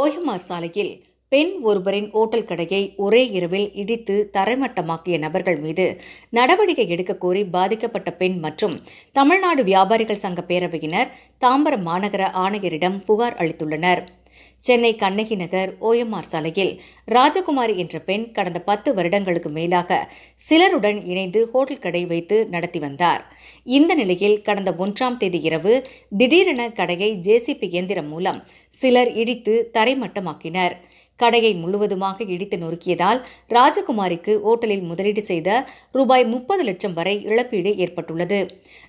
ஓயமார் சாலையில் பெண் ஒருவரின் ஓட்டல் கடையை ஒரே இரவில் இடித்து தரைமட்டமாக்கிய நபர்கள் மீது நடவடிக்கை எடுக்க கோரி பாதிக்கப்பட்ட பெண் மற்றும் தமிழ்நாடு வியாபாரிகள் சங்க பேரவையினர் தாம்பரம் மாநகர ஆணையரிடம் புகார் அளித்துள்ளனர். சென்னை கண்ணகி நகர் ஓஎம்ஆர் சாலையில் ராஜகுமாரி என்ற பெண் கடந்த பத்து வருடங்களுக்கு மேலாக சிலருடன் இணைந்து ஹோட்டல் கடை வைத்து நடத்தி வந்தார். இந்த நிலையில் கடந்த ஒன்றாம் தேதி இரவு திடீரென கடையை ஜேசிபி இயந்திரம் மூலம் சிலர் இடித்து தரைமட்டமாக்கினர். கடையை முழுவதுமாக இடித்து நொறுக்கியதால் ராஜகுமாரிக்கு ஓட்டலில் முதலீடு செய்த ரூபாய் முப்பது லட்சம் வரை இழப்பீடு ஏற்பட்டுள்ளது.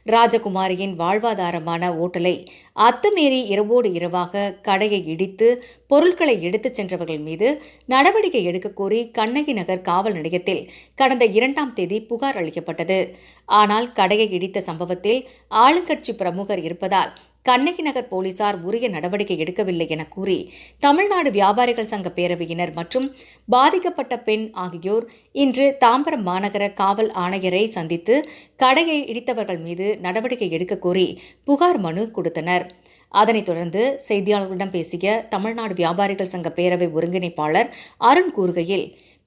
ராஜகுமாரியின் வாழ்வாதாரமான ஓட்டலை அத்துமீறி இரவோடு இரவாக கடையை இடித்து பொருட்களை எடுத்துச் சென்றவர்கள் மீது நடவடிக்கை எடுக்க கோரி கண்ணகி நகர் காவல் நிலையத்தில் கடந்த இரண்டாம் தேதி புகார் அளிக்கப்பட்டது. ஆனால் கடையை இடித்த சம்பவத்தில் ஆளுங்கட்சி பிரமுகர் இருப்பதால் கண்ணகி நகர் போலீசார் உரிய நடவடிக்கை எடுக்கவில்லை என கூறி தமிழ்நாடு வியாபாரிகள் சங்க பேரவையினர் மற்றும் பாதிக்கப்பட்ட பெண் ஆகியோர் இன்று தாம்பரம் மாநகர காவல் ஆணையரை சந்தித்து கடையை இடித்தவர்கள் மீது நடவடிக்கை எடுக்க கோரி புகார் மனு கொடுத்தனர். அதனைத் தொடர்ந்து செய்தியாளர்களிடம் பேசிய தமிழ்நாடு வியாபாரிகள் சங்க பேரவை ஒருங்கிணைப்பாளர் அருண் கூறுகையில்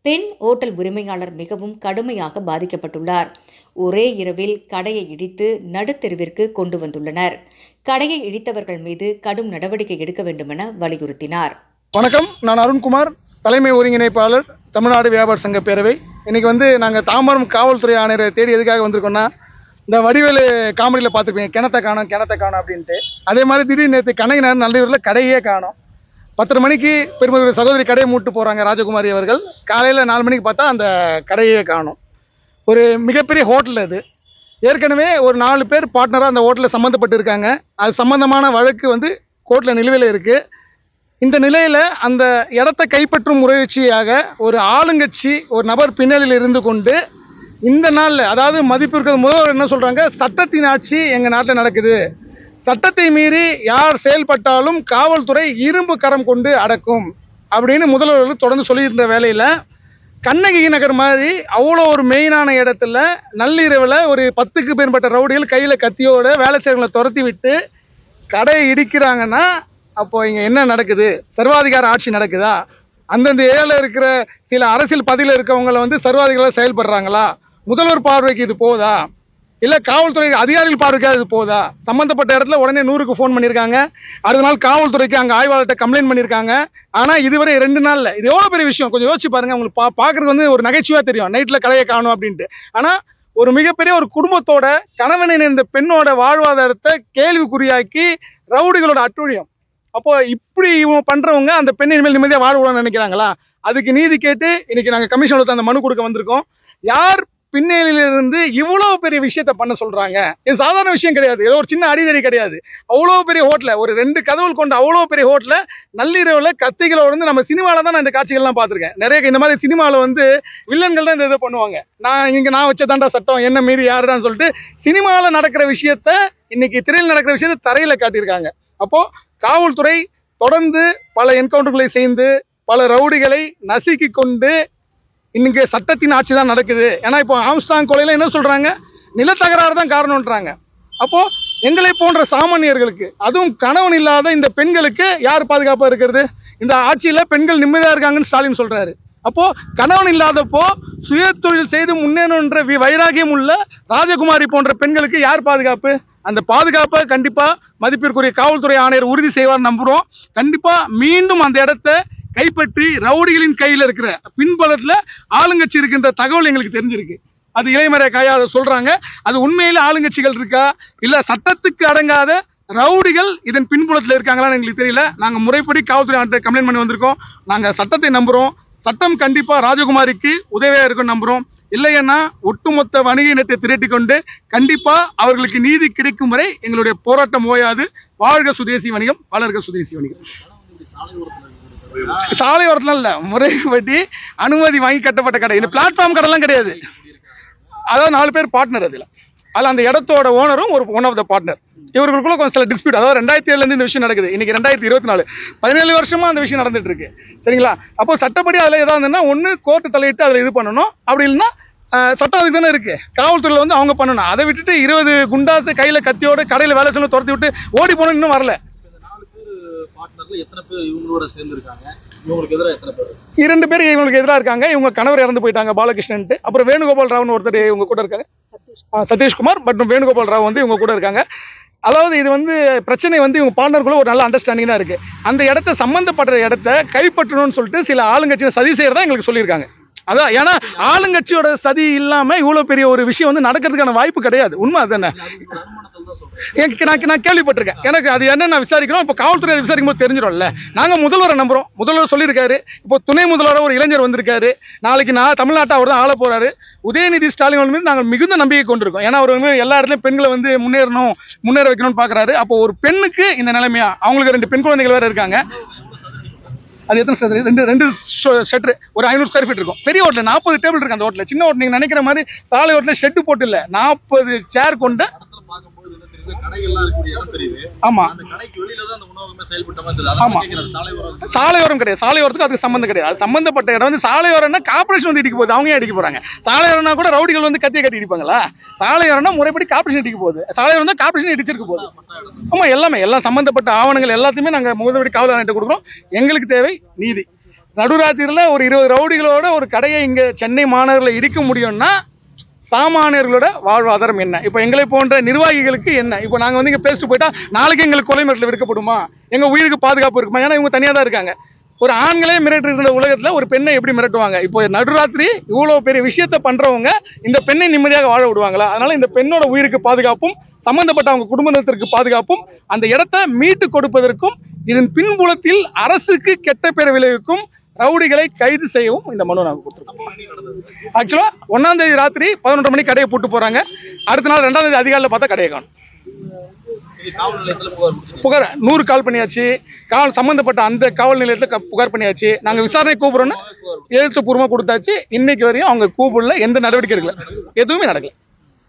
பெண் ஓட்டல் உரிமையாளர் மிகவும் கடுமையாக பாதிக்கப்பட்டுள்ளார். ஒரே இரவில் கடையை இடித்து நடுத்தெருவிற்கு கொண்டு வந்துள்ளனர். கடையை இடித்தவர்கள் மீது கடும் நடவடிக்கை எடுக்க வேண்டுமென வலியுறுத்தினார். வணக்கம். நான் அருண்குமார் தலைமை ஒருங்கிணைப்பாளர் தமிழ்நாடு வியாபார சங்க பேரவை. இன்னைக்கு வந்து நாங்கள் தாம்பரம் காவல்துறை ஆணையரை தேடி எதுக்காக வந்திருக்கோம்னா இந்த வடிவேலு காமெடியில் பார்த்துருப்பீங்க கிணத்தை காணோம் கிணத்தை காணோம் அப்படின்ட்டு. அதே மாதிரி திடீர்னு நேற்று கணக்கினார் நல்ல ஊரில் கடையே காணும். பத்தரை மணிக்கு பெருமதி சகோதரி கடையை மூட்டு போகிறாங்க ராஜகுமாரி அவர்கள். காலையில் நாலு மணிக்கு பார்த்தா அந்த கடையே காணும். ஒரு மிகப்பெரிய ஹோட்டல் அது. ஏற்கனவே ஒரு நாலு பேர் பார்ட்னராக அந்த ஹோட்டலில் சம்மந்தப்பட்டு இருக்காங்க. அது சம்மந்தமான வழக்கு வந்து கோர்ட்டில் நிலுவையில் இருக்குது இந்த நிலையில் அந்த இடத்த கைப்பற்றும் முயற்சியாக ஒரு ஆளுங்கட்சி ஒரு நபர் பின்னணியில் இருந்து கொண்டு இந்த நாளில் அதாவது மதிப்பு இருக்கிறது முதல்வர் என்ன சொல்கிறாங்க சட்டத்தின் ஆட்சி எங்கள் நாட்டில் நடக்குது. சட்டத்தை மீறி யார் செயல்பட்டாலும் காவல்துறை இரும்பு கரம் கொண்டு அடக்கும் அப்படின்னு முதல்வர்கள் தொடர்ந்து சொல்லியிருந்த வேலையில் கண்ணகி நகர் மாதிரி அவ்வளோ ஒரு மெயினான இடத்துல நள்ளிரவில் ஒரு பத்துக்கு மேற்பட்ட ரவுடிகள் கையில் கத்தியோட வேலை செய்கிறவங்களை துரத்தி விட்டு கடையை இடிக்கிறாங்கன்னா அப்போ இங்கே என்ன நடக்குது? சர்வாதிகார ஆட்சி நடக்குதா? அந்தந்த ஏரியாவில் இருக்கிற சில அரசியல் பதவியில் இருக்கவங்களை வந்து சர்வாதிகாரம் செயல்படுறாங்களா? முதல்வர் பார்வைக்கு இது போதா? இல்லை காவல்துறை அதிகாரிகள் பார்வைக்கு போதா? சம்மந்தப்பட்ட இடத்துல உடனே நூறுக்கு ஃபோன் பண்ணியிருக்காங்க அடுத்த நாள் காவல்துறைக்கு அங்கே ஆய்வாளர்கிட்ட கம்ப்ளைண்ட் பண்ணியிருக்காங்க ஆனால் இதுவரை ரெண்டு நாளில் இது எவ்வளோ பெரிய விஷயம்? கொஞ்சம் யோசிச்சு பாருங்க உங்களுக்கு பா பார்க்குறது வந்து ஒரு நகைச்சுவாக தெரியும். நைட்டில் கடையை காணும் அப்படின்ட்டு. ஆனால் ஒரு மிகப்பெரிய ஒரு குடும்பத்தோட கணவன் இணைந்த பெண்ணோட வாழ்வாதாரத்தை கேள்விக்குறியாக்கி ரவுடிகளோட அட்டுழியம். அப்போ இப்படி இவங்க பண்றவங்க அந்த பெண் இனிமேல் நிம்மதியாக வாழ்வுன்னு நினைக்கிறாங்களா? அதுக்கு நீதி கேட்டு இன்னைக்கு நாங்கள் கமிஷனில் அந்த மனு கொடுக்க வந்திருக்கோம். யார் பின்னணியிலிருந்து இவ்வளோ பெரிய விஷயத்த பண்ண சொல்கிறாங்க இது சாதாரண விஷயம் கிடையாது. ஏதோ ஒரு சின்ன அடிதடி கிடையாது. அவ்வளோ பெரிய ஹோட்டலில் ஒரு ரெண்டு கதவுகள் கொண்ட அவ்வளோ பெரிய ஹோட்டலில் நள்ளிரவில் கத்திகளோட வந்து நம்ம சினிமாவில் தான் நான் இந்த காட்சிகள்லாம் பார்த்துருக்கேன். நிறைய இந்த மாதிரி சினிமாவில் வந்து வில்லன்கள் தான் இந்த இதை பண்ணுவாங்க. நான் இங்கே நான் வச்சதாண்டா சட்டம் என்ன மீறி யாருடான்னு சொல்லிட்டு சினிமாவில் நடக்கிற விஷயத்த இன்னைக்கு திரையில் நடக்கிற விஷயத்த தரையில் காட்டியிருக்காங்க. அப்போது காவல்துறை தொடர்ந்து பல என்கவுண்டர்களை செய்து பல ரவுடிகளை நசுக்கி கொண்டு இன்றைக்கி சட்டத்தின் ஆட்சி தான் நடக்குது. ஏன்னா இப்போ ஆம்ஸ்டாங் கொலையில் என்ன சொல்கிறாங்க நிலத்தகராறு தான் காரணம்ன்றாங்க. அப்போது எங்களை போன்ற சாமானியர்களுக்கு அதுவும் கணவன் இல்லாத இந்த பெண்களுக்கு யார் பாதுகாப்பாக இருக்கிறது? இந்த ஆட்சியில் பெண்கள் நிம்மதியாக இருக்காங்கன்னு ஸ்டாலின் சொல்கிறாரு அப்போ கணவன் இல்லாதப்போ சுய தொழில் செய்து முன்னேறணுன்ற வி- வைராகியம் உள்ள ராஜகுமாரி போன்ற பெண்களுக்கு யார் பாதுகாப்பு? அந்த பாதுகாப்பை கண்டிப்பாக மதிப்பிற்குரிய காவல்துறை ஆணையர் உறுதி செய்வார் நம்புகிறோம் கண்டிப்பாக மீண்டும் அந்த இடத்த கைப்பற்றி ரவுடிகளின் கையில் இருக்கிற பின்பலத்தில் ஆளுங்கட்சி இருக்கின்ற தகவல் எங்களுக்கு தெரிஞ்சிருக்கு. அது இளைமறை காயா சொல்றாங்க. அது உண்மையில ஆளுங்கட்சிகள் இருக்கா? இல்ல சட்டத்துக்கு அடங்காத ரவுடிகள் இதன் பின்புலத்தில் இருக்காங்களான்னு எங்களுக்கு தெரியல. நாங்கள் முறைப்படி காவல்துறை ஆண்டு கம்ப்ளைண்ட் பண்ணி வந்திருக்கோம். நாங்கள் சட்டத்தை நம்புகிறோம் சட்டம் கண்டிப்பாக ராஜகுமாரிக்கு உதவியாக இருக்கும் நம்புகிறோம் இல்லைன்னா ஒட்டுமொத்த வணிக இனத்தை திரட்டி கொண்டு கண்டிப்பாக அவர்களுக்கு நீதி கிடைக்கும் வரை எங்களுடைய போராட்டம் ஓயாது. வாழ்க சுதேசி வணிகம் வளர்க சுதேசி வணிகம். சாலை ஓரத்துல இல்ல. முறைப்படி அனுமதி வாங்கி கட்டப்பட்ட கடை. இந்த பிளாட்ஃபார்ம் கடைலாம் கிடையாது. அதாவது நாலு பேர் பார்ட்னர் அதுல. அதில் அந்த இடத்தோட ஓனரும் ஒரு ஒன் ஆஃப் த பார்ட்னர் இவர்களுக்குள்ள கொஞ்சம் சில டிஸ்பியூட் அதாவது ரெண்டாயிரத்தி ஏழுலேருந்து இந்த விஷயம் நடக்குது. இன்னைக்கு ரெண்டாயிரத்தி இருபத்தி நாலு. பதினேழு வருஷமா அந்த விஷயம் நடந்துட்டு இருக்கு. சரிங்களா? அப்போ சட்டப்படி அதில் ஏதாவது இருந்ததுன்னா ஒன்று கோர்ட்டு தலையிட்டு அதில் இது பண்ணணும். அப்படி இல்லைன்னா சட்டம் அதுக்கு தானே இருக்கு. காவல்துறையில் வந்து அவங்க பண்ணணும். அதை விட்டுட்டு இருபது குண்டாசு கையில் கத்தியோடு கடையில் வேலை செய்யணும் துரத்தி விட்டு ஓடி போனோம் இன்னும் வரல. பார்ட்னர்ல எத்தனை பேர் இவங்களோட சேர்ந்து இருக்காங்க இவங்களுக்கு எதிராக எத்தனை பேர் இரண்டு பேர் இவங்களுக்கு எதிராக இருக்காங்க. இவங்க கணவர் இறந்து போயிட்டாங்க பாலகிருஷ்ணன்ட்டு. அப்புறம் வேணுகோபால் ராவ்னு ஒருத்தர் இவங்க கூட இருக்காங்க சதீஷ்குமார். மற்றும் வேணுகோபால் ராவ் வந்து இவங்க கூட இருக்காங்க. அதாவது இது வந்து பிரச்சனை வந்து இவங்க பார்ட்னருக்குள்ள ஒரு நல்ல அண்டர்ஸ்டாண்டிங் தான் இருக்கு. அந்த இடத்த சம்பந்தப்பட்ட இடத்த கைப்பற்றணும்னு சொல்லிட்டு சில ஆளுங்கட்சியை சதி செய்யறதா எங்களுக்கு சொல்லியிருக்காங்க. அதான் ஏன்னா ஆளுங்கட்சியோட சதி இல்லாம இவ்வளவு பெரிய ஒரு விஷயம் வந்து நடக்கிறதுக்கான வாய்ப்பு கிடையாது. உண்மை அதுதானே? எனக்கு நான் நான் கேள்விப்பட்டிருக்கேன். எனக்கு அது என்ன நான் விசாரிக்கிறோம். இப்போ காவல்துறை விசாரிக்கும் போது தெரிஞ்சிடும்ல. நாங்கள் முதல்வரை நம்புறோம். முதல்வர் சொல்லியிருக்காரு. இப்போ துணை முதல்வராக ஒரு இளைஞர் வந்திருக்காரு. நாளைக்கு நான் தமிழ்நாட்டை அவர் தான் ஆள போறாரு. உதயநிதி ஸ்டாலின் மீது நாங்கள் மிகுந்த நம்பிக்கை கொண்டிருக்கோம். ஏன்னா அவர் வந்து எல்லா இடத்துலையும் பெண்களை வந்து முன்னேறணும் முன்னேற வைக்கணும்னு பார்க்குறாரு அப்போ ஒரு பெண்ணுக்கு இந்த நிலைமையா? அவங்களுக்கு ரெண்டு பெண் குழந்தைகள் வேற இருக்காங்க. அது எத்தனை சதுர ரெண்டு ரெண்டு ஷெட்ரு ஒரு ஐநூறு ஸ்கொயர் ஃபீட் இருக்கும். பெரிய ஹோட்டல் நாற்பது டேபிள் இருக்கு அந்த ஹோட்டலில் சின்ன ஹோட்டல் நீங்கள் நினைக்கிற மாதிரி சாலை ஹோட்டலில் ஷெட்டு போட்டு இல்லை. நாற்பது சேர் கொண்ட ஆமா. சாலையோரம் கிடையாது. சாலையோரத்துக்கு அதுக்கு சம்மந்தம் கிடையாது. சம்மந்தப்பட்ட இடம் வந்து சாலையோரம்னா கார்பரேஷன் வந்து இடிக்க போகுது. அவங்க அடிக்க போறாங்க? சாலையோரம்னா கூட ரவுடிகள் வந்து கத்தியை கட்டி இடிப்பாங்களா? சாலையோரம்னா முறைப்படி கார்பரேஷன் இடிக்க போகுது. சாலையோரம் தான் கார்பரேஷன் இடிச்சிருக்க போகுது. ஆமா எல்லாமே. எல்லாம் சம்பந்தப்பட்ட ஆவணங்கள் எல்லாத்தையுமே நாங்க முதல்வடி காவல் கொடுக்குறோம். எங்களுக்கு தேவை நீதி. நடுராத்திரியில் ஒரு இருபது ரவுடிகளோட ஒரு கடையை இங்க சென்னை மாநகரில் இடிக்க முடியும்னா சாமானியர்களோட வாழ்வாதாரம் என்ன? இப்போ எங்களை போன்ற நிர்வாகிகளுக்கு என்ன? இப்போ நாங்கள் வந்து இங்கே பேசிட்டு போயிட்டா நாளைக்கு எங்களுக்கு கொலை மிரட்டல் விடுக்கப்படுமா? எங்கள் உயிருக்கு பாதுகாப்பு இருக்குமா? ஏன்னா இவங்க தனியாக தான் இருக்காங்க. ஒரு ஆண்களே மிரட்டுகிற உலகத்தில் ஒரு பெண்ணை எப்படி மிரட்டுவாங்க? இப்போ நடுராத்திரி இவ்வளோ பெரிய விஷயத்தை பண்ணுறவங்க இந்த பெண்ணை நிம்மதியாக வாழ விடுவாங்களா? அதனால் இந்த பெண்ணோட உயிருக்கு பாதுகாப்பும் சம்மந்தப்பட்ட அவங்க குடும்பத்திற்கு பாதுகாப்பும் அந்த இடத்த மீட்டு கொடுப்பதற்கும் இதன் பின்புலத்தில் அரசுக்கு கெட்ட பேர் விளைவிக்கும் ரவுடிகளை கைது செய்யவும் இந்த மனு நாங்கள் கொடுத்துருக்கோம். ஆக்சுவலாக ஒன்றாம் தேதி ராத்திரி பதினொன்று மணிக்கு கடையை போட்டு போகிறாங்க அடுத்த நாள் ரெண்டாம் தேதி அதிகாலையில் பார்த்தா கடையை காணும். புகார் நூறு கால் பண்ணியாச்சு. காவல் சம்மந்தப்பட்ட அந்த காவல் நிலையத்தில் புகார் பண்ணியாச்சு. நாங்கள் விசாரணை கூப்பிடுறோன்னு எழுத்துப்பூர்வமாக கொடுத்தாச்சு. இன்னைக்கு வரையும் அவங்க கூப்பிடல. எந்த நடவடிக்கை எடுக்கல. எதுவுமே நடக்கல.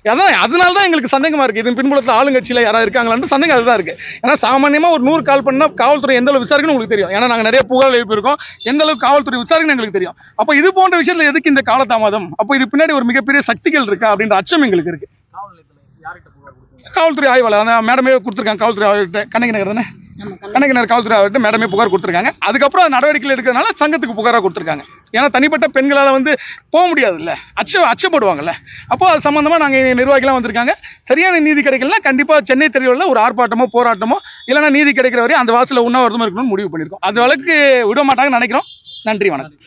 அதான் அதனால தான் எங்களுக்கு சந்தேகமா இருக்கு. இதன் பின்புலத்தில் ஆளுங்கட்சியில் யாராவது இருக்காங்களான்னு சந்தேகம் அதுதான் இருக்கு. ஏன்னா சாமானியமா ஒரு நூறு கால் பண்ணா காவல்துறை எந்த அளவு விசாரிக்கணும் உங்களுக்கு தெரியும். ஏன்னா நாங்கள் நிறைய புகார் எழுப்பியிருக்கோம். எந்த அளவுக்கு காவல்துறை விசாரிக்கணும் எங்களுக்கு தெரியும். அப்போ இது போன்ற விஷயத்துல எதுக்கு இந்த காலதாமதம்? அப்போ இது பின்னாடி ஒரு மிகப்பெரிய சக்திகள் இருக்கா அப்படின்ற அச்சம் எங்களுக்கு இருக்கு. காவல் நிலையத்துல யார்கிட்ட புகார் கொடுத்தீங்க காவல்துறை ஆய்வாளர் அந்த மேடமே கொடுத்துருக்காங்க காவல்துறை ஆய்வாளர்கிட்ட. கண்ணகி நகர் தானே? கண்ணகி. நகர் காவல்துறை ஆய்வாளர்கிட்ட மேடமே புகார் கொடுத்துருக்காங்க. அதுக்கப்புறம் அது நடவடிக்கைகள் எடுக்கிறதுனால சங்கத்துக்கு புகாராக கொடுத்துருக்காங்க. ஏன்னா தனிப்பட்ட பெண்களால் வந்து போக முடியாதுல்ல. அச்ச அச்சப்படுவாங்கல்ல. அப்போ அது சம்மந்தமாக நாங்கள் நிர்வாகிலாம் வந்திருக்காங்க. சரியான நீதி கிடைக்கலனா கண்டிப்பாக சென்னை தெருவில் ஒரு ஆர்ப்பாட்டமோ போராட்டமோ இல்லைன்னா நீதி கிடைக்கிற வரையும் அந்த வாசலில் உண்ணாவிரதமாக இருக்கணும்னு முடிவு பண்ணியிருக்கோம். அந்த வழக்கு விட மாட்டாங்கன்னு நினைக்கிறோம். நன்றி வணக்கம்.